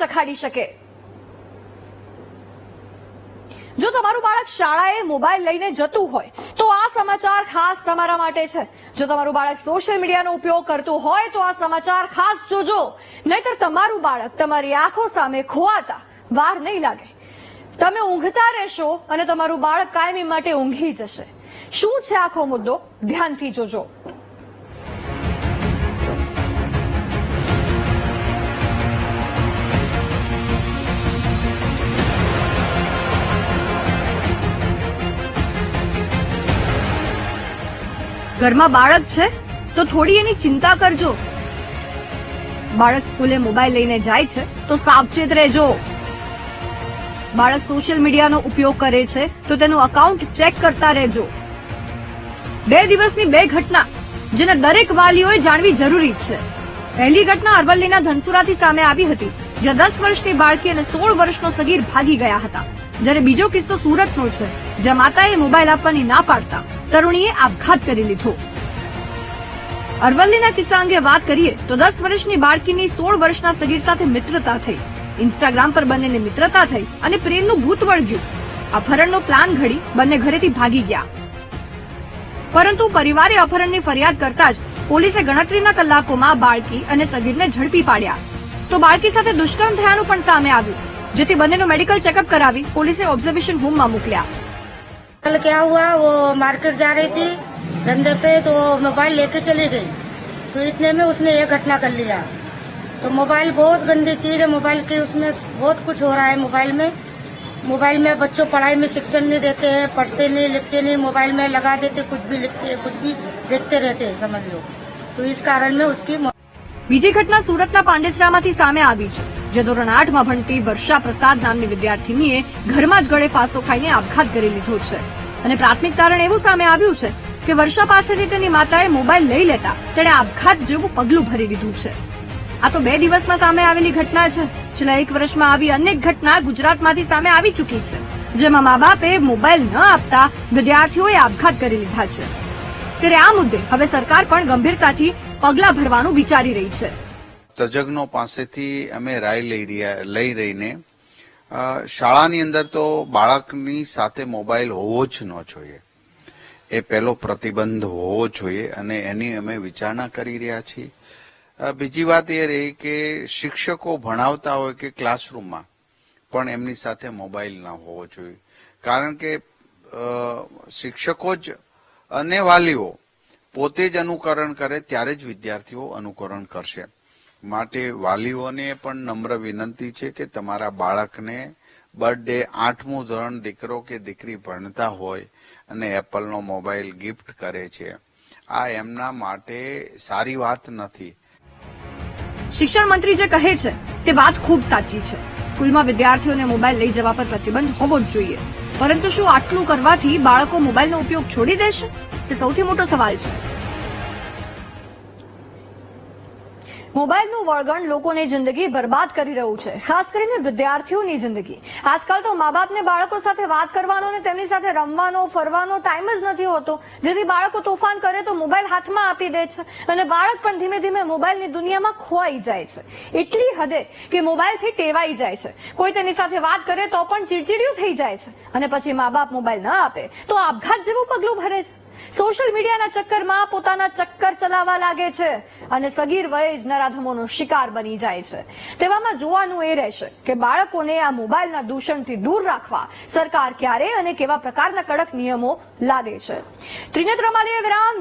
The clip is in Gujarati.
ચખાડી શકે. જો તમારું બાળક શાળાએ મોબાઈલ લઈને જતું હોય, તો આ સમાચાર ખાસ તમારા માટે છે. જો તમારું બાળક સોશિયલ મીડિયાનો ઉપયોગ કરતું હોય, તો આ સમાચાર ખાસ જોજો. નહીતર તમારું બાળક તમારી આંખો સામે ખોવાતા વાર નહીં લાગે. તમે ઊંઘતા રહેશો અને તમારું બાળક કાયમી માટે ઊંઘી જશે. શું છે આખો મુદ્દો? ધ્યાનથી જોજો. ઘરમાં બાળક છે, તો થોડી એની ચિંતા કરજો. બાળક સ્કૂલે મોબાઈલ લઈને જાય છે, તો સાવચેત રહેજો. બાળક સોશિયલ મીડિયાનો ઉપયોગ કરે છે, તો તેનું અકાઉન્ટ ચેક કરતા રહેજો. બે દિવસની બે ઘટના, જેને દરેક વાલીઓએ જાણવી જરૂરી છે. પહેલી ઘટના અરવલ્લીના ધનસુરાથી સામે આવી હતી. જ્યાં દસ વર્ષની બાળકી અને સોળ વર્ષનો સગીર ભાગી ગયા હતા. જ્યારે બીજો કિસ્સો સુરતનો છે, જ્યાં માતાએ મોબાઈલ આપવાની ના પાડતા તરુણીએ આપઘાત કરી લીધો. અરવલ્લીના કિસ્સા અંગે વાત કરીએ તો દસ વર્ષની બાળકીની સોળ વર્ષના સગીર સાથે મિત્રતા થઈ. ઇન્સ્ટાગ્રામ પર બંનેને મિત્રતા થઈ અને પ્રેમનું ભૂત વળગ્યું. અપહરણનો પ્લાન ઘડી બંને ઘરેથી ભાગી ગયા. પરંતુ પરિવારે અપહરણની ફરિયાદ કરતા જ પોલીસે ગણતરીના કલાકોમાં બાળકી અને સગીરને ઝડપી પાડ્યા. તો બાળકી સાથે દુષ્કર્મ થયાનું પણ સામે આવ્યું જેથી બંનેનું મેડિકલ ચેકઅપ કરાવી પોલીસે ઓબ્ઝર્વેશન હોમમાં મોકલ્યા कल क्या हुआ वो मार्केट जा रही थी धंधे पे तो मोबाइल लेके चली गई तो इतने में उसने ये घटना कर लिया तो मोबाइल बहुत गंदी चीज है मोबाइल के उसमें बहुत कुछ हो रहा है मोबाइल में मोबाइल में बच्चों पढ़ाई में शिक्षण नहीं देते हैं पढ़ते नहीं लिखते नहीं मोबाइल में लगा देते कुछ भी लिखते हैं कुछ भी देखते रहते हैं समझ लो तो इस कारण में उसकी मौत બીજી ઘટના સુરતના પાંડેસરામાંથી સામે આવી છે. જે ધોરણ આઠમાં ભણતી વર્ષા પ્રસાદ નામની વિદ્યાર્થીનીએ ઘરમાં જ ગળે ફાંસો ખાઈને આપઘાત કરી લીધો છે. અને પ્રાથમિક તારણ એવું સામે આવ્યું છે કે વર્ષા પાસેથી તેની માતાએ મોબાઈલ લઈ લેતા તેણે આપઘાત જેવું પગલું ભરી દીધું છે. આ તો બે દિવસમાં સામે આવેલી ઘટના છે. છેલ્લા એક વર્ષમાં આવી અનેક ઘટના ગુજરાતમાંથી સામે આવી ચૂકી છે, જેમાં મા બાપે મોબાઈલ ન આપતા વિદ્યાર્થીઓએ આપઘાત કરી લીધા છે. ત્યારે આ મુદ્દે હવે સરકાર પણ ગંભીરતાથી પગલાં ભરવાનું વિચારી રહી છે. તજજ્ઞો પાસેથી અમે રાય લઈ રહ્યા, લઈ રહીને શાળાની અંદર તો બાળકની સાથે મોબાઈલ હોવો જ ન જોઈએ. એ પહેલો પ્રતિબંધ હોવો જોઈએ અને એની અમે વિચારણા કરી રહ્યા છીએ. બીજી વાત એ રહી કે શિક્ષકો ભણાવતા હોય કે ક્લાસરૂમમાં, પણ એમની સાથે મોબાઈલ ના હોવો જોઈએ. કારણ કે શિક્ષકો જ અને વાલીઓ પોતે જ અનુકરણ કરે ત્યારે જ વિદ્યાર્થીઓ અનુકરણ કરશે. માટે વાલીઓને પણ નમ્ર વિનંતી છે કે તમારા બાળકને બર્થડે આઠમું ધોરણ દીકરો કે દીકરી ભણતા હોય અને એપલનો મોબાઈલ ગિફ્ટ કરે છે. આ એમના માટે સારી વાત નથી. શિક્ષણ મંત્રી જે કહે છે, તે વાત ખૂબ સાચી છે. સ્કૂલમાં વિદ્યાર્થીઓને મોબાઈલ લઈ જવા પર પ્રતિબંધ હોવો જ જોઈએ. પરંતુ શું આટલું કરવાથી બાળકો મોબાઈલનો ઉપયોગ છોડી દેશે? તે સૌથી મોટો સવાલ છે. મોબાઈલનું વળગણ લોકોની જિંદગી બરબાદ કરી રહ્યું છે, ખાસ કરીને વિદ્યાર્થીઓની જિંદગી. આજકાલ તો મા બાપને બાળકો સાથે વાત કરવાનો અને તેમની સાથે રમવાનો, ફરવાનો ટાઈમ જ નથી હોતો. જેથી બાળકો તોફાન કરે તો મોબાઈલ હાથમાં આપી દે છે અને બાળક પણ ધીમે ધીમે મોબાઈલની દુનિયામાં ખોવાઈ જાય છે. એટલી હદે કે મોબાઈલથી ટેવાઈ જાય છે. કોઈ તેની સાથે વાત કરે તો પણ ચીડચીડિયું થઈ જાય છે અને પછી મા બાપ મોબાઈલ ન આપે તો આપઘાત જેવું પગલું ભરે છે. સોશિયલ મીડિયાના ચક્કરમાં પોતાના ચક્કર ચલાવવા લાગે છે અને સગીર વયે જ નરાધમોનો શિકાર બની જાય છે. તેવામાં જોવાનું એ રહેશે કે બાળકોને આ મોબાઈલના દૂષણથી દૂર રાખવા સરકાર ક્યારે અને કેવા પ્રકારના કડક નિયમો લાદે છે. ત્રિનેત્ર માલીએ વિરામ.